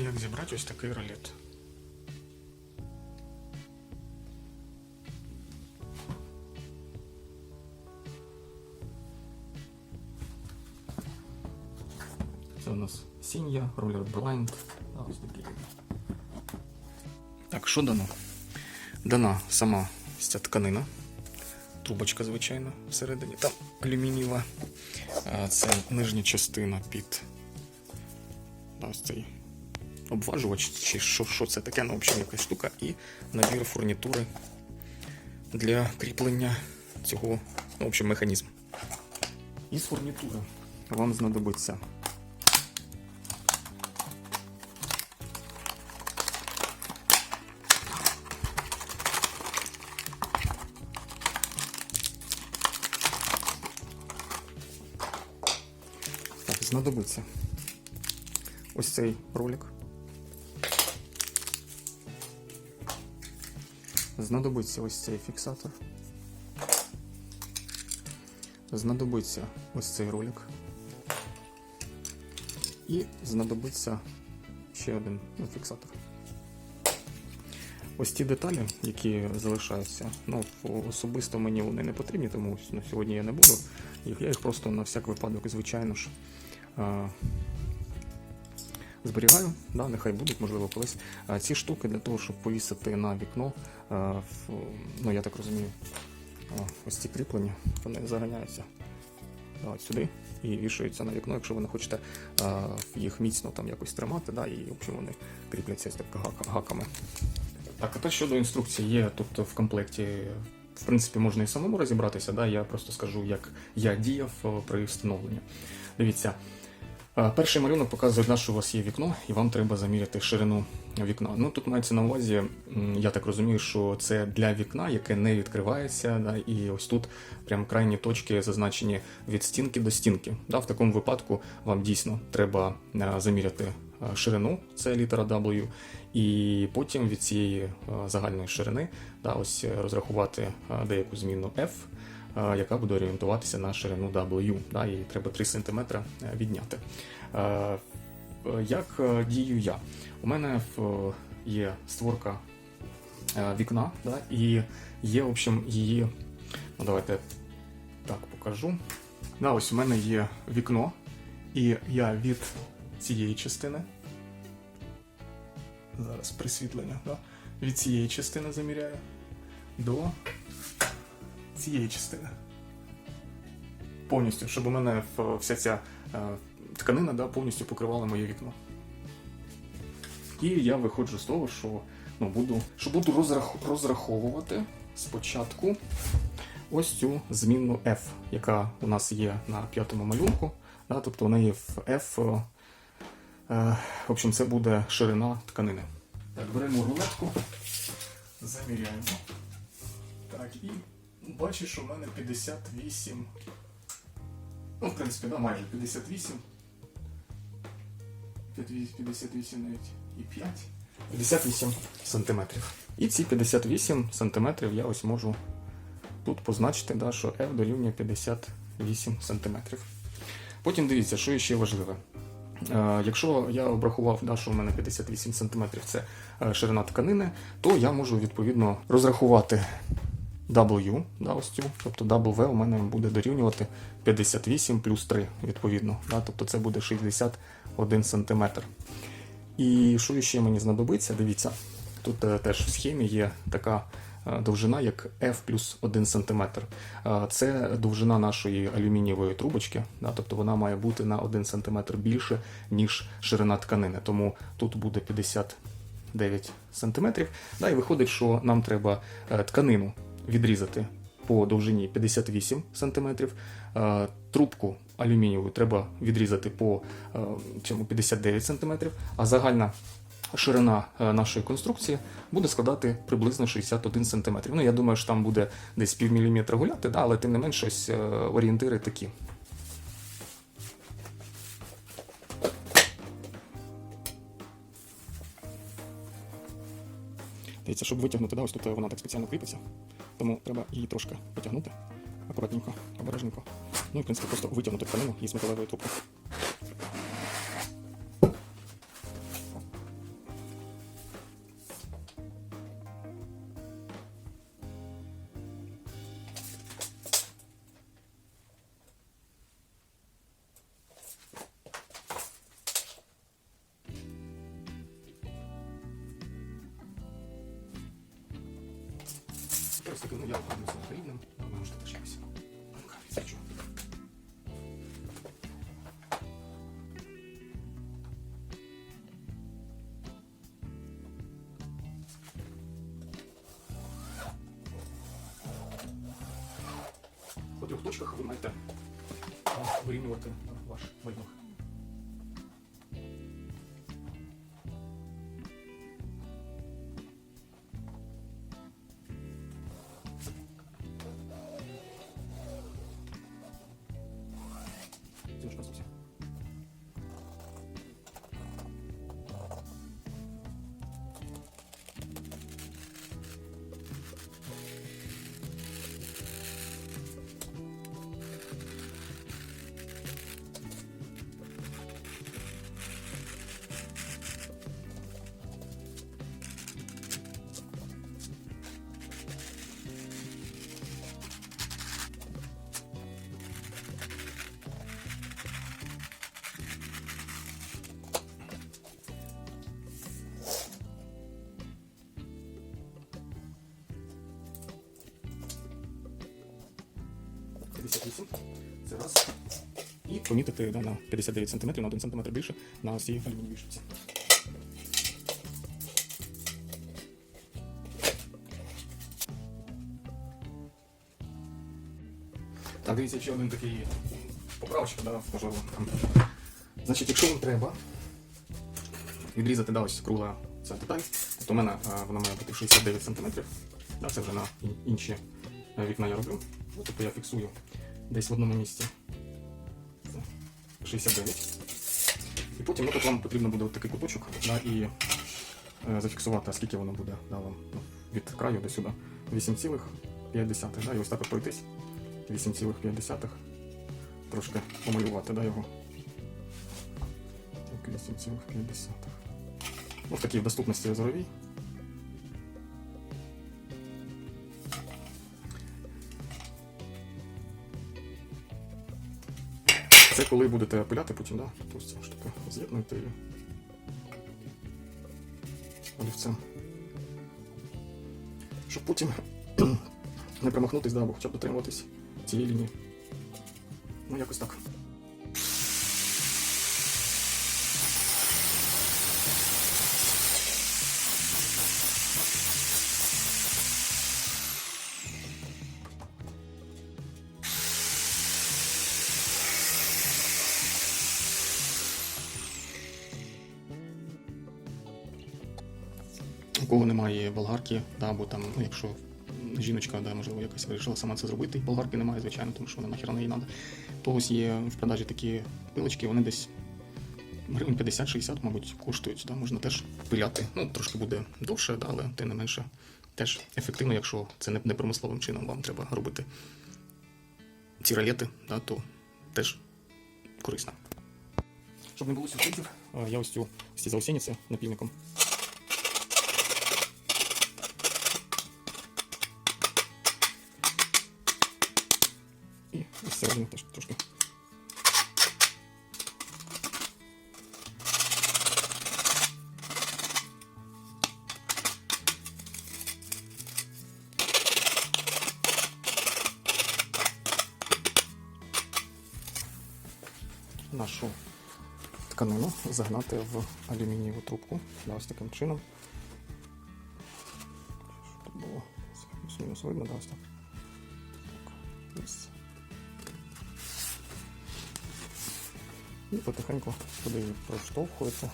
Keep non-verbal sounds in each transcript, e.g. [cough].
як зібрати ось такий ролет. Це у нас сінья, ось такий. Так, що дано? Дана сама ця тканина. Трубочка, звичайно, всередині. Там алюмінієва. Це нижня частина під ось цей обважувач, чи що, що це таке, ну, в общем, якась штука, і набір фурнітури для кріплення цього, ну, в общем, механізм. Із фурнітури вам знадобиться знадобиться ось цей ролик. Знадобиться ось цей фіксатор. Знадобиться ось цей ролик. І знадобиться ще один фіксатор. Ось ті деталі, які залишаються, ну, особисто мені вони не потрібні, тому ну, сьогодні я не буду. Я їх просто на всяк випадок, звичайно ж, а, зберігаю, да, нехай будуть, можливо, колись. Ці штуки для того, щоб повісити на вікно, ну я так розумію, ось ці кріплення, вони заганяються да, от сюди і вішаються на вікно, якщо ви не хочете їх міцно там якось тримати, да, і в общем, вони кріпляться так гаками. Так, а те щодо інструкції є тут в комплекті. В принципі, можна і самому розібратися, да? я просто скажу, як я діяв при встановленні. Дивіться, перший малюнок показує, що у вас є вікно, і вам треба заміряти ширину вікна. Ну тут мається на увазі, я так розумію, що це для вікна, яке не відкривається, да, і ось тут прям крайні точки зазначені від стінки до стінки. Да, в такому випадку вам дійсно треба заміряти ширину, це літера W, і потім від цієї загальної ширини да, ось е, розрахувати деяку змінну F, яка буде орієнтуватися на ширину W. Да, і треба 3 см відняти. Е, Як е, дію я? У мене є створка е, вікна, да, і є, в общем, її. Ну, давайте так покажу. Да, ось у мене є вікно, і я від цієї частини. Зараз присвітлення, да? від цієї частини заміряю до цієї частини. Повністю, щоб у мене вся ця тканина да, повністю покривала моє вікно. І я виходжу з того, що ну, буду, що буду розрах, розраховувати спочатку ось цю змінну F, яка у нас є на п'ятому малюнку. Да, тобто у неї в F. е, в общем, це буде ширина тканини. Так, беремо рулетку, заміряємо. Так, і бачиш, що в мене 58. Ну, в принципі, да, майже 58. 58 навіть і 5. 58 сантиметрів. І ці 58 сантиметрів я ось можу тут позначити, да, що F дорівнює 58 сантиметрів. Потім дивіться, що ще важливе. Е, Якщо я обрахував, да, що в мене 58 см це е, ширина тканини, то я можу відповідно розрахувати W, да, ось цю, тобто W у мене буде дорівнювати 58 плюс 3, відповідно. Да, тобто це буде 61 см. І що ще мені знадобиться? Дивіться, тут е, теж в схемі є така е, довжина, як F плюс 1 см. Е, Це довжина нашої алюмінієвої трубочки, да, тобто вона має бути на 1 см більше, ніж ширина тканини. Тому тут буде 59 см. Да, і виходить, що нам треба е, тканину відрізати по довжині 58 см. Е, Трубку алюмінієву треба відрізати по е, 59 см, а загальна ширина е, нашої конструкції буде складати приблизно 61 см. Ну, я думаю, що там буде десь пів міліметра гуляти, але тим не менш ось е, орієнтири такі. Дивіться, щоб витягнути, да, ось тут вона так спеціально кріпиться, тому треба її трошки потягнути акуратненько, обережненько. Ну і в принципі просто витягнути тканину із металевої трубки. Ось таким, ну я роблю це рівним, ви можете теж якось. Свічу. По трьох точках ви маєте а, вирівнювати а, ваш малюнок. Це раз. І помітити да, на 59 см, на 1 см більше на всій алюмінієвій вішці. Так, дивіться, ще один такий поправочка, да, можливо. Значить, якщо вам треба відрізати да, ось кругла ця деталь, то в мене а, вона має бути 69 см. Да, це вже на інші е, вікна я роблю. Тобто я фіксую десь в одному місці. 69. І потім ну, тут вам потрібно буде от такий куточок да, і е, зафіксувати, скільки воно буде да, вам, ну, від краю до сюди. 8,5. Да, і ось так от пройтись. 8,5. Трошки помалювати да, його. Так, 8,5. Ну, в такій доступності зоровій. Коли будете пиляти потім, да? Ось ця штука з'єднуєте і олівцем. Щоб потім [clears throat] не промахнутися, да, або хоча б дотримуватись цієї лінії. Ну, якось так. Кого немає болгарки, да, або там, ну, якщо жіночка, да, можливо, якось вирішила сама це зробити, болгарки немає, звичайно, тому що вона нахер неї треба. Когось є в продажі такі пилочки, вони десь гривень 50-60, мабуть, коштують. Да, можна теж пиляти. Ну, трошки буде довше, да, але тим не менше теж ефективно, якщо це не, не промисловим чином вам треба робити ці ролети, да, то теж корисно. Щоб не було сюрпризів, е, я ось цю ось ці заусениці напільником І ось теж трошки. Нашу тканину загнати в алюмінієву трубку. Да, ось таким чином. Щоб було плюс-мінус видно, да, ось. Так, І потихеньку туди її проштовхуєте.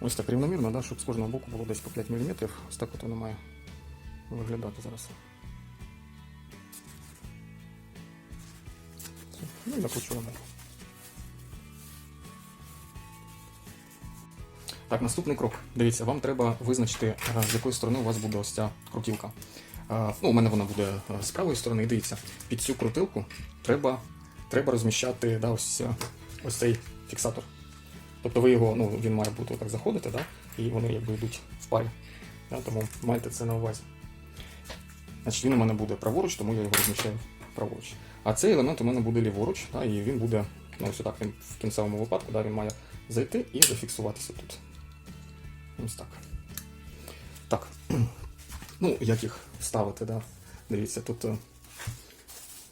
Ось так рівномірно, да, щоб з кожного боку було десь по 5 мм. Ось так от воно має виглядати зараз. Ну і накручуємо. Так, наступний крок. Дивіться, вам треба визначити, е, з якої сторони у вас буде ось ця крутілка. Е, Ну, у мене вона буде е, з правої сторони. І дивіться, під цю крутилку треба, треба розміщати да, ось, ось цей фіксатор. Тобто ви його, ну, він має бути так заходити, да, і вони якби йдуть в парі. Да, тому майте це на увазі. Значить, він у мене буде праворуч, тому я його розміщаю праворуч. А цей елемент у мене буде ліворуч, да, і він буде Ну, ось так він в кінцевому випадку, да, він має зайти і зафіксуватися тут. Ось так. Так. [clears throat] Ну, як їх ставити, да. Дивіться, тут е,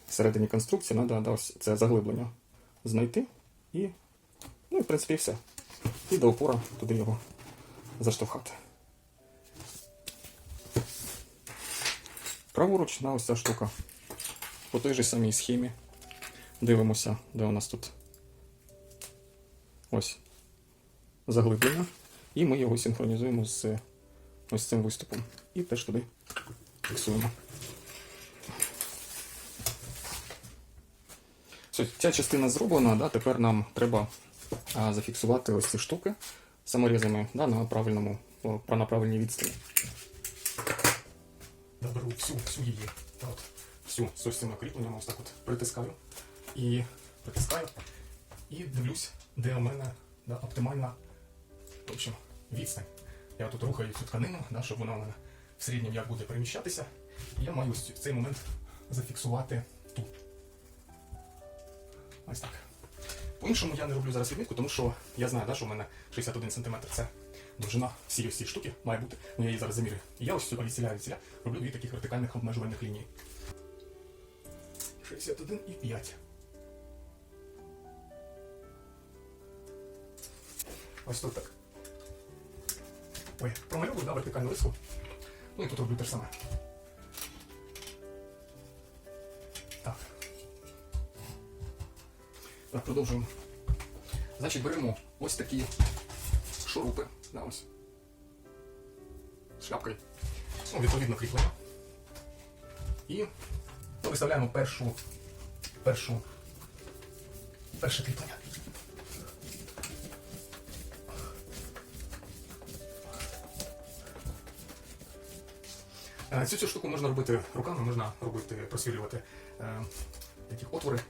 всередині конструкції треба да, ось це заглиблення знайти і, ну, в принципі, все. І до опора туди його заштовхати. Праворуч на ось ця штука. По той же самій схемі. Дивимося, де у нас тут ось заглиблення. І ми його синхронізуємо з ось цим виступом. І теж туди фіксуємо. Все, ця частина зроблена, да, тепер нам треба а, зафіксувати ось ці штуки саморізами да, на правильному, о, на правильній. Я всю, всю її, от, всю з ось цими кріпленнями ось так от притискаю і притискаю і дивлюсь, де у мене да, оптимальна в общем, відстань. Я тут рухаю цю тканину, да, щоб вона мене в середньому як буде переміщатися. І я маю ось в цей момент зафіксувати тут. Ось так. По-іншому я не роблю зараз відмітку, тому що я знаю, да, що в мене 61 см це довжина всієї ось цієї штуки має бути. Ну я її зараз замірюю. І я ось цю відсіля відсіля роблю дві таких вертикальних обмежувальних лінії. 61 і 5. Ось тут так. Ой, промальовую, да, вертикальну риску. Ну і тут роблю те ж саме. Так. Так, продовжуємо. Значить, беремо ось такі шурупи. Да, ось. З шляпкою. Ну, відповідно кріплення. І ну, виставляємо першу, першу, перше кріплення. Цю цю штуку можна робити руками, можна робити, просвірлювати е, такі отвори.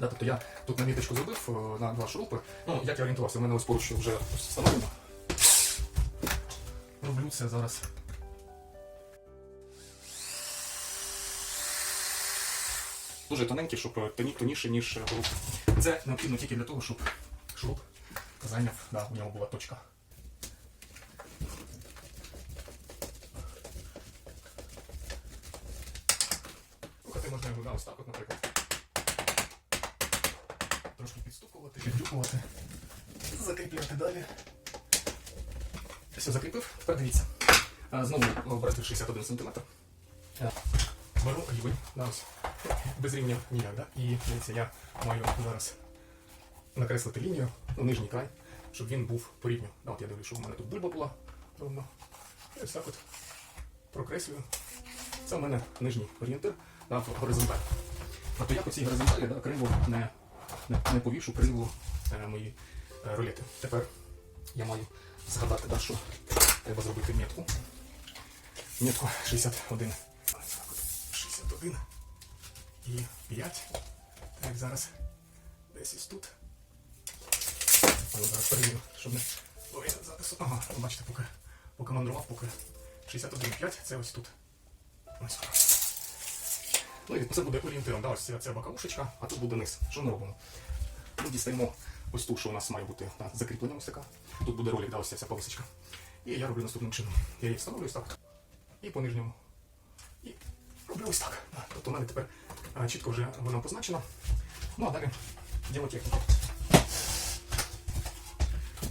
Да, тобто я тут наміточку зробив е, на два шурупи. Ну, як я орієнтувався, у мене ось поруч вже встановлено. Роблю це зараз. Дуже тоненький, щоб е, ніж е, голуб. Це необхідно тільки для того, щоб шуруп зайняв, да, у нього була точка. Рухати можна його да, ось так, от, наприклад. Трошки підстукувати, піддюкувати, закріплювати далі. Все, закріпив. Тепер дивіться. Знову обрати 61 см. Беру рівень, да, ось. без рівня ніяк, да? І дивіться, я маю зараз накреслити лінію, ну, нижній край, щоб він був по рівню. Да, от я дивлюсь, щоб у мене тут бульба була ровно. І ось так от прокреслюю. Це у мене нижній орієнтир да, горизонталь. Тобто я по цій горизонталі да, криво не, не, не повішу криво е, мої е, рулети. Тепер я маю згадати, да, що треба зробити метку. Метку 61. 61 і 5. Так, зараз десь ось тут. Але зараз перевірю, щоб не Ой, запису. Ага, бачите, поки, поки мандрував, поки 61,5 це ось тут. Ось. Ну і це буде орієнтиром. Да, ось ця, ця боковушечка, а тут буде низ. Що ми робимо? Ми дістаємо ось ту, що у нас має бути да, закріплення ось така. Тут буде ролик, да, ось ця вся полосочка. І я роблю наступним чином. Я її встановлюю ось так. І по нижньому. І роблю ось так. Тобто у мене тепер а, чітко вже вона позначена. Ну а далі діло техніки.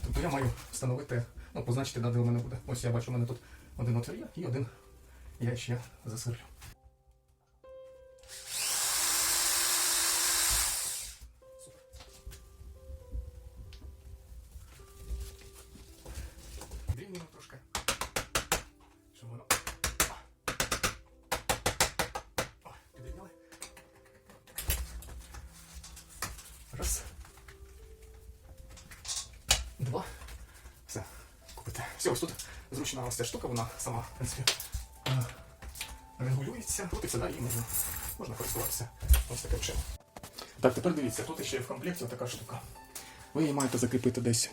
Тобто я маю встановити, ну, позначити, де у мене буде. Ось я бачу, у мене тут один отвір є і один я ще засверлю. Все, ось тут зручна ось ця штука, вона сама, в принципі, е, регулюється. І да, і можна, можна користуватися ось таким чином. Так, тепер дивіться, тут ще в комплекті така штука. Ви її маєте закріпити десь.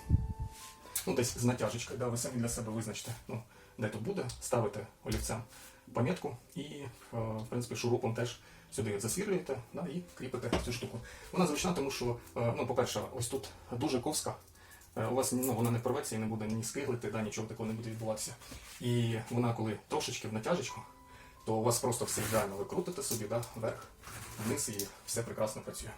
Ну, десь з натяжечкою, да, ви самі для себе визначите, ну, де тут буде, ставите олівцем пам'ятку і, е, в принципі, шурупом теж сюди засвірлюєте да, і кріпите цю штуку. Вона зручна, тому що, е, ну, по-перше, ось тут дуже ковська. Е, У вас ну, вона не порветься і не буде ні скиглити, да, нічого такого не буде відбуватися. І вона, коли трошечки в натяжечку, то у вас просто все ідеально. Ви крутите собі, да, вверх, вниз і все прекрасно працює.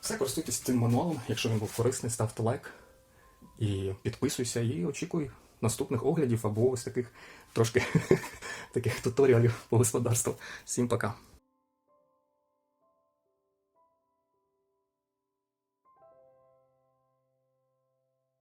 Все, користуйтесь цим мануалом. Якщо він був корисний, ставте лайк і підписуйся, і очікуй наступних оглядів або ось таких трошки [laughs] таких туторіалів по господарству. Всім пока.